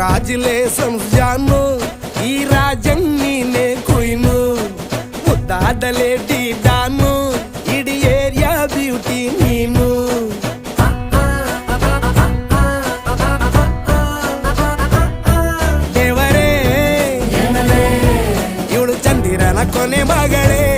రాజులే సంజాను ఈ రాజం నేనే కుయిను. ముద్దాడలే డీడాను ఇడి area beauty నేను. దేవరే ಇವಳು చందిరన కొనే మగడే.